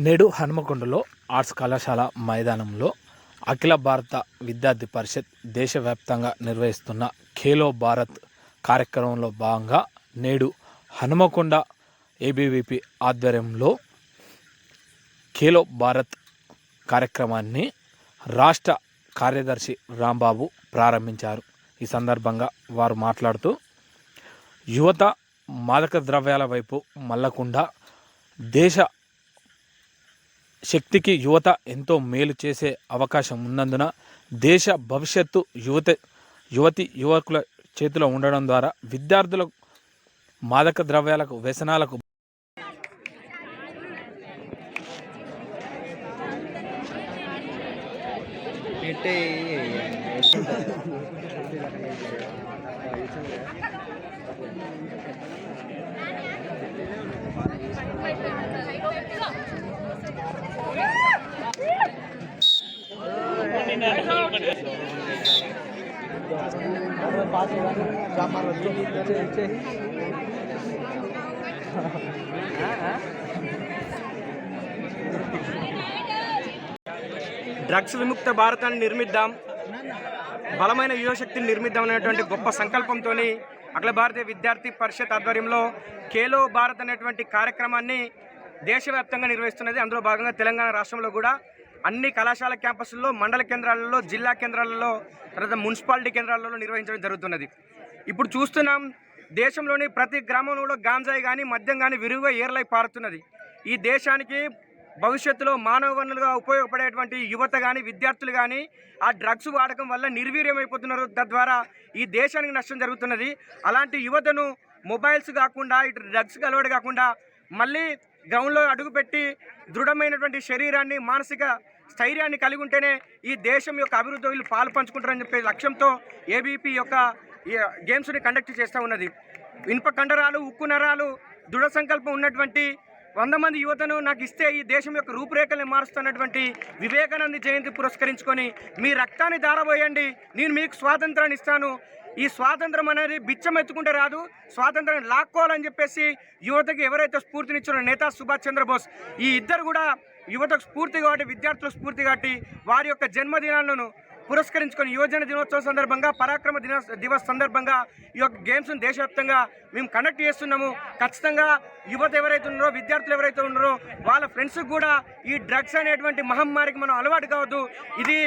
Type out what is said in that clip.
నేడు హనుమకొండలో ఆర్ట్స్ కళాశాల మైదానంలో అఖిల భారత విద్యార్థి పరిషత్ దేశవ్యాప్తంగా నిర్వహిస్తున్న ఖేలో భారత్ కార్యక్రమంలో భాగంగా నేడు హనుమకొండ ఏబీవీపీ ఆధ్వర్యంలో ఖేలో భారత్ కార్యక్రమాన్ని రాష్ట్ర కార్యదర్శి రాంబాబు ప్రారంభించారు. ఈ సందర్భంగా వారు మాట్లాడుతూ యువత మాదక ద్రవ్యాల వైపు మల్లకుండా దేశ శక్తికి యువత ఎంతో మేలు చేసే అవకాశం ఉన్నందున దేశ భవిష్యత్తు యువత యువతి యువకుల చేతిలో ఉండడం ద్వారా విద్యార్థులకు మాదక ద్రవ్యాలకు వ్యసనాలకు డ్రగ్స్ విముక్త భారతాన్ని నిర్మిద్దాం బలమైన యువశక్తిని నిర్మిద్దాం అనేటువంటి గొప్ప సంకల్పంతో అఖిల భారతీయ విద్యార్థి పరిషత్ ఆధ్వర్యంలో ఖేలో భారత్ అనేటువంటి కార్యక్రమాన్ని దేశవ్యాప్తంగా నిర్వహిస్తున్నది. అందులో భాగంగా తెలంగాణ రాష్ట్రంలో కూడా అన్ని కళాశాల క్యాంపస్లో మండల కేంద్రాలలో జిల్లా కేంద్రాలలో తర్వాత మున్సిపాలిటీ కేంద్రాలలో నిర్వహించడం జరుగుతున్నది. ఇప్పుడు చూస్తున్నాం దేశంలోని ప్రతి గ్రామంలో గాంజాయి కానీ మద్యం కానీ విరివిగా ఏర్లై పారుతున్నది. ఈ దేశానికి భవిష్యత్తులో మానవ వనరులుగా ఉపయోగపడేటువంటి యువత కానీ విద్యార్థులు కానీ ఆ డ్రగ్స్ వాడకం వల్ల నిర్వీర్యమైపోతున్నారు. తద్వారా ఈ దేశానికి నష్టం జరుగుతున్నది. అలాంటి యువతను మొబైల్స్ కాకుండా ఇటు డ్రగ్స్కి అలవాటు కాకుండా మళ్ళీ గ్రౌండ్లో అడుగుపెట్టి దృఢమైనటువంటి శరీరాన్ని మానసిక స్థైర్యాన్ని కలిగి ఉంటేనే ఈ దేశం యొక్క అభివృద్ధి వీళ్ళు పాలు పంచుకుంటారని చెప్పే లక్ష్యంతో ఏబీపీ యొక్క గేమ్స్ని కండక్ట్ చేస్తూ ఉన్నది. ఇనుప కండరాలు ఉక్కు నరాలు దృఢ సంకల్పం ఉన్నటువంటి వంద మంది యువతను నాకు ఇస్తే ఈ దేశం యొక్క రూపురేఖల్ని మారుస్తున్నటువంటి వివేకానంద జయంతి పురస్కరించుకొని మీ రక్తాన్ని దారబోయండి నేను మీకు స్వాతంత్రాన్ని ఇస్తాను. ఈ స్వాతంత్రం అనేది బిచ్చం ఎత్తుకుంటే రాదు. స్వాతంత్రం లాక్కోవాలని చెప్పేసి యువతకి ఎవరైతే స్ఫూర్తినిచ్చారో నేతా సుభాష్ చంద్రబోస్ ఈ ఇద్దరు కూడా యువతకు స్ఫూర్తి కాబట్టి విద్యార్థులకు స్ఫూర్తి కాబట్టి వారి యొక్క జన్మదినాలను పురస్కరించుకొని యువజన దినోత్సవం సందర్భంగా పరాక్రమ దిన దివస్ సందర్భంగా ఈ యొక్క గేమ్స్ను దేశవ్యాప్తంగా మేము కండక్ట్ చేస్తున్నాము. ఖచ్చితంగా యువత ఎవరైతే ఉన్నారో విద్యార్థులు ఎవరైతే ఉన్నారో వాళ్ళ ఫ్రెండ్స్కి కూడా ఈ డ్రగ్స్ అనేటువంటి మహమ్మారికి మనం అలవాటు కావద్దు. ఇది